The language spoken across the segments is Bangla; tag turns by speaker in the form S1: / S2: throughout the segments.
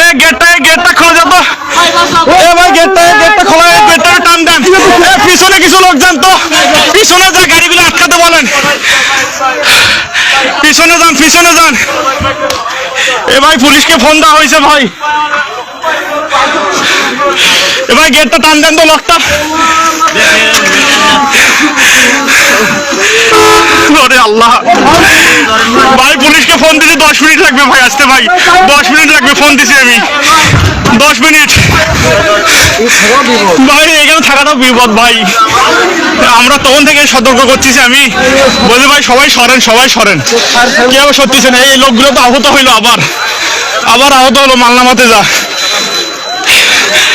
S1: এ গেটটা গেটটা খোলা যেত এ ভাই, গেটটা গেটটা খোলা গেটটা টান দেন। পিছনে কিছু লোক যান তো। পিছনে যা, গাড়িগুলো আটকাতে বলেন। পিছনে যান পিছনে যান। এ ভাই, পুলিশকে ফোন দেওয়া হয়েছে ভাই। এ ভাই গেটটা টান দেন তো লকটা। আল্লাহ। ভাই, পুলিশকে ফোন দিতে দশ মিনিট লাগবে ভাই আসতে, ভাই। দশ মিনিট লাগবে ফোন দিছি আমি। দশ মিনিট ভাই, এখানে থাকাটাও বিপদ, ভাই। আমরা তখন থেকে সতর্ক করতেছি আমি। বলি, ভাই, সবাই সরেন সবাই সরেন। কেউ সত্যিছে না এই লোকগুলো তো আহত হইল আবার। আবার আহত হলো, মালনামাতে যা।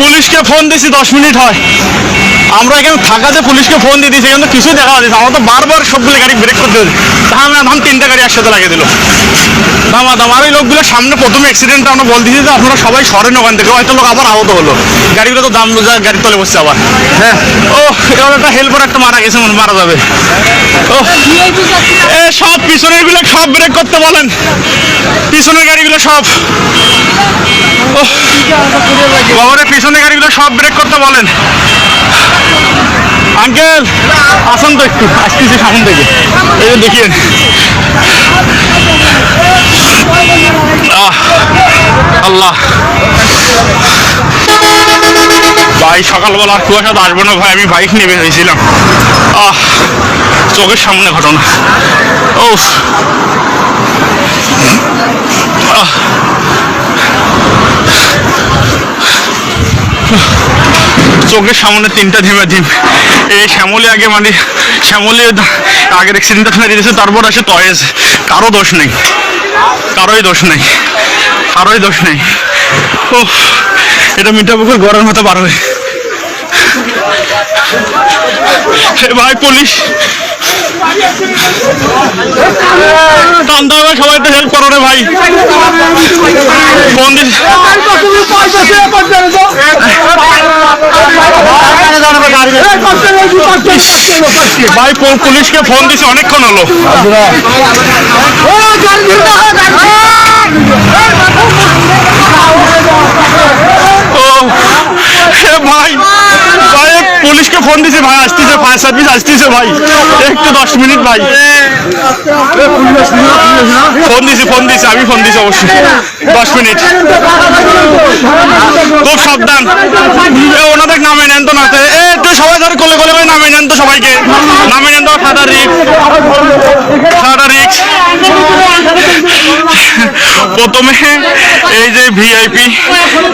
S1: পুলিশকে ফোন দিছি, দশ মিনিট হয়। আমরা এখানে থাকা যে পুলিশকে ফোন দিয়ে দিয়েছি কিন্তু কিছুই দেখা যাচ্ছে আমরা তো বারবার সবগুলো গাড়ি ব্রেক করতে হচ্ছে ধাম ধান তিনটা গাড়ি একসাথে লাগিয়ে দিল। দামা দাম আর লোকগুলো সামনে প্রথমে অ্যাক্সিডেন্ট আমরা বল দিয়েছি যে আপনারা সবাই সরেন ওখান থেকে। হয়তো লোক আবার আহত হলো। গাড়িগুলো তো দাম যা গাড়ি তলে বসছে আবার। হ্যাঁ। ও এবার একটা হেল্পার একটা মারা গেছে মনে মারা যাবে। ও এ সব পিছনেরগুলো সব ব্রেক করতে বলেন। পিছনের গাড়িগুলো সব। ও বাবারে পিছনের গাড়িগুলো সব ব্রেক করতে বলেন। আঙ্কেল আসুন তো একটু আসতেছি সামন থেকে। এই দেখিয়ে আহ, আল্লাহ ভাই, সকালবেলা কুয়াশা আসবে না ভাই, আমি বাইক নিয়ে বের হয়েছিলাম আহ, চোখের সামনে ঘটনা। ও চোখের সামনে তিনটা ধিমে ধিম। এই শ্যামলি আগে মানে শ্যামলি আগের অ্যাক্সিডেন্টটা মেরে দিয়েছে, তারপর আসে তয়েজ কারও দোষ নেই। কারোই দোষ নেই। কারোই দোষ নেই। ও এটা মিঠা পুকুর গরম হতে পারবে এ ভাই পুলিশ। টানতে হবে সবাই একটু হেল্প করো রে ভাই। ফোন ভাই পুলিশকে ফোন দিছে অনেকক্ষণ হলো। ভাই ভাই পুলিশকে ফোন দিছি, ভাই, আসতেছে ফায়ার সার্ভিস আসতেছে, ভাই। একটু দশ মিনিট, ভাই। ফোন দিছি ফোন দিছি, আমি ফোন দিছি অবশ্যই। দশ মিনিট। খুব সাবধান। ওনাদের নামে নেন তো নাতে। এ, একটু সবাই ধরে কোলে কোলে করে নামে নেন তো সবাইকে। নামে নেন তো ঠাডা রিক্স ঠাডা রিক্স প্রথমে এই যে ভিআইপি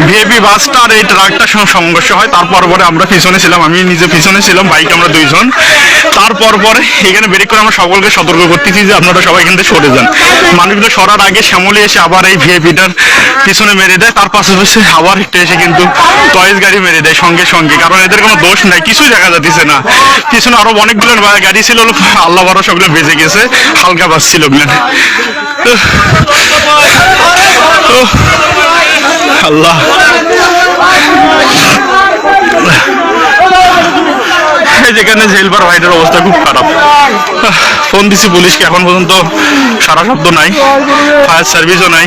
S1: ভিআইপি বাসটা আর এই ট্রাকটার সঙ্গে সংঘর্ষ হয়। তারপর পরে আমরা পিছনে ছিলাম, আমি নিজে পিছনে ছিলাম, বাইক আমরা দুইজন। তারপর পরে এখানে বেরিয়ে করে আমরা সকলকে সতর্ক করতেছি যে আপনারা সবাই এখান থেকে সরে যান। মানুষগুলো সরার আগে শ্যামলি এসে আবার এই ভিআইপিটার পিছনে মেরে দেয়, তার পাশাপাশি আবার একটু এসে কিন্তু টয়েস গাড়ি মেরে দেয় সঙ্গে সঙ্গে। কারণ এদের কোনো দোষ নাই কিছু দেখা যাচ্ছে না। পিছনে আরও অনেকগুলো গাড়ি ছিল আল্লাহ বারো সবগুলো বেজে গেছে, হালকা বাস ছিল আল্লাহ। যেখানে জেলবার ভাইটার অবস্থা খুব খারাপ। ফোন দিছি পুলিশকে, এখন পর্যন্ত সারা শব্দ নাই ফায়ার সার্ভিসও নাই।